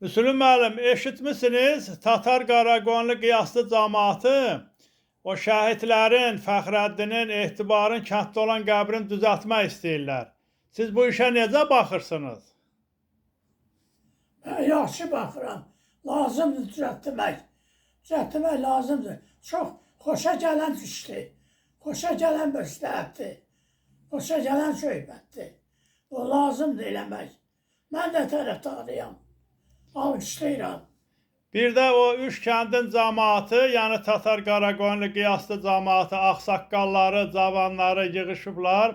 Müslüm müəllim, eşitmisiniz? Tatar Qaraqoyunlu qiyaslı cəmaatı o şəhidlərin, Fəxrəddinin, Etibarın kənddə olan qəbrini düzəltmək istəyirlər. Siz bu işə necə baxırsınız? Mən yaxşı baxıram. Lazımdır düzəltmək. Düzəltmək lazımdır. Çox xoşa gələn işdir. Xoşa gələn məsləhətdir. Xoşa gələn söhbətdir. O lazımdır eləmək. Mən də tərəfdarıyam. Alqışlayıram. Bir də o üç kəndin cəmaatı, yəni Tatar Qaraqoyunlu qiyaslı cəmaatı, ağsaqqalları, cavanları yığışıblar.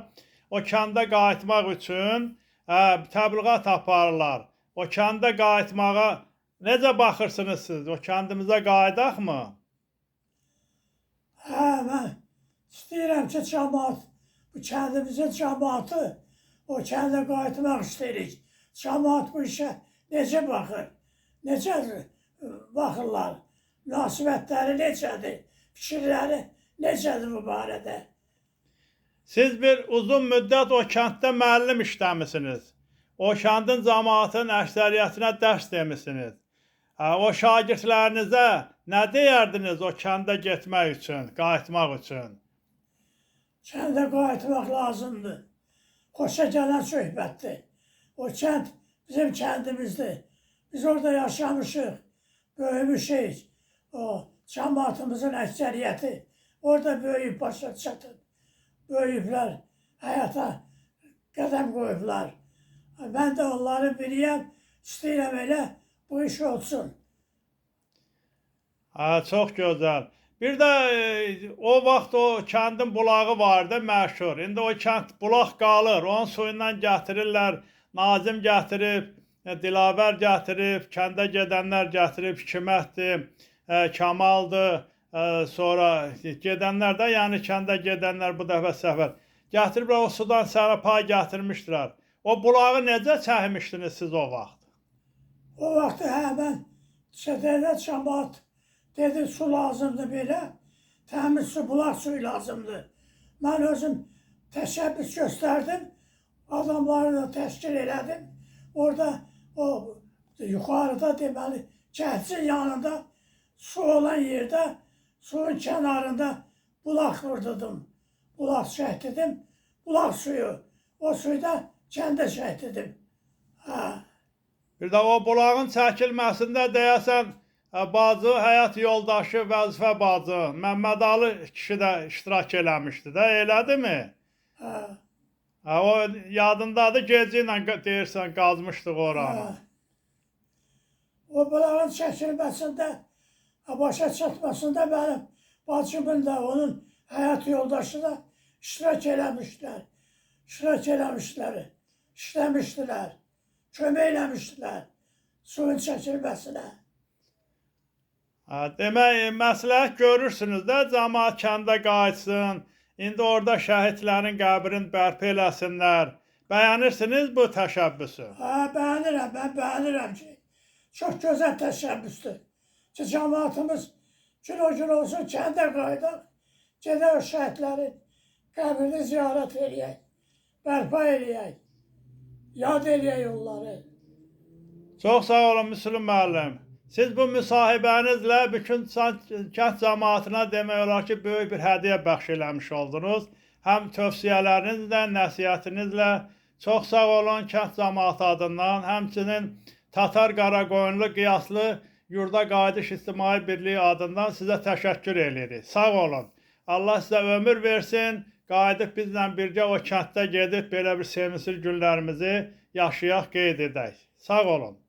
O kəndə qayıtmaq üçün hə, təbliğat aparırlar. O kəndə qayıtmağa necə baxırsınız siz? O kəndimizə qayıdaqmı? Hə, mən istəyirəm ki, cəmaat, bu kəndimizin cəmaatı o kəndə qayıtmaq istəyirik. Cəmaat bu işə necə baxır? Necə ə, baxırlar? Münasibətləri necədir? Fikirləri necədir bu barədə? Siz bir uzun müddət o kənddə müəllim işləmisiniz. O kəndin cəmaatının əksəriyyətinə dərs demisiniz. Hə, o şagirdlərinizə nə deyərdiniz o kəndə getmək üçün, qayıtmaq üçün? Kəndə qayıtmaq lazımdır. Xoşa gələn söhbətdir. O kənd bizim kəndimizdir. Biz orada yaşamışıq, böyümüşük. O cəmaatımızın əksəriyyəti orada böyüyüb başa çatıb. Böyüyüblər, həyata qədəm qoyublar. Mən də onları biriyəm, istəyirəm elə bu iş olsun. Hə, çox gözəl. Bir də e, o vaxt o kəndin bulağı vardı məşhur. İndi o kənd bulaq qalır. Onun suyundan gətirirlər. Nazim gətirib, e, Dilavər gətirib, kəndə gedənlər gətirib, Hikmətdir, e, Kamaldır, e, sonra gedənlər də, yəni kəndə gedənlər bu dəfə səfər gətiriblər o sudan sənə pay gətirmişdilər. O bulağı necə çəkmişdiniz siz o vaxt? O vaxt hə mən sədərdə cəmaat dedi su lazımdır belə. Təmiz su, bulaq suyu lazımdır. Mən özüm təşəbbüs göstərdim. Adamları da təşkil elədim. Orada o yuxarıda deməli kəndin yanında su olan yerdə suyun kənarında bulaq vurdudım. Bulaq şəhtidim. Bulaq suyu. O suyu da kəndə şəhtidim. Hə. Bir də o bulağın çəkilməsində deyəsən ə, bacı, həyat yoldaşı, vəzifə bacı Məmmədalı kişi də iştirak eləmişdi də, elədimi? Hə. Hə, o yadındadır, gecə ilə deyirsən qazmışdıq oranı. Hə. O bulağın çəkilməsində, ha, başa çatmasında mənim bacımın da, onun həyat yoldaşı da iştirak eləmişlər. İştirak eləmişlər, işləmişdilər, kömək eləmişdilər suyun çəkilməsinə. Hə, demək, məsləhət görürsünüz də, cəmaət kəndə qayıtsın. İndi orada şəhidlərin qəbrini bərpa eləsinlər. Bəyənirsiniz bu təşəbbüsü? Hə, bəyənirəm, mən bəyənirəm ki, çox gözəl təşəbbüsdür. Ki, cəmaatımız gün o gün olsun kəndə qayıdaq, gedək o şəhidlərin qəbrini ziyarət eləyək, bərpa eləyək, yad eləyək onları. Çox sağ olun Müslüm müəllim. Siz bu müsahibənizlə bütün kənd cəmaatına demək olar ki, böyük bir hədiyyə bəxş eləmiş oldunuz. Həm tövsiyələrinizlə, nəsihətinizlə çox sağ olun kənd cəmaatı adından, həmçinin Tatar Qaraqoyunlu qiyaslı Yurda Qayıdış İctimai Birliyi adından sizə təşəkkür edirik. Sağ olun. Allah sizə ömür versin. Qayıdıb bizlə birgə o kənddə gedib belə bir sevincli günlərimizi yaşayaq, qeyd edək. Sağ olun.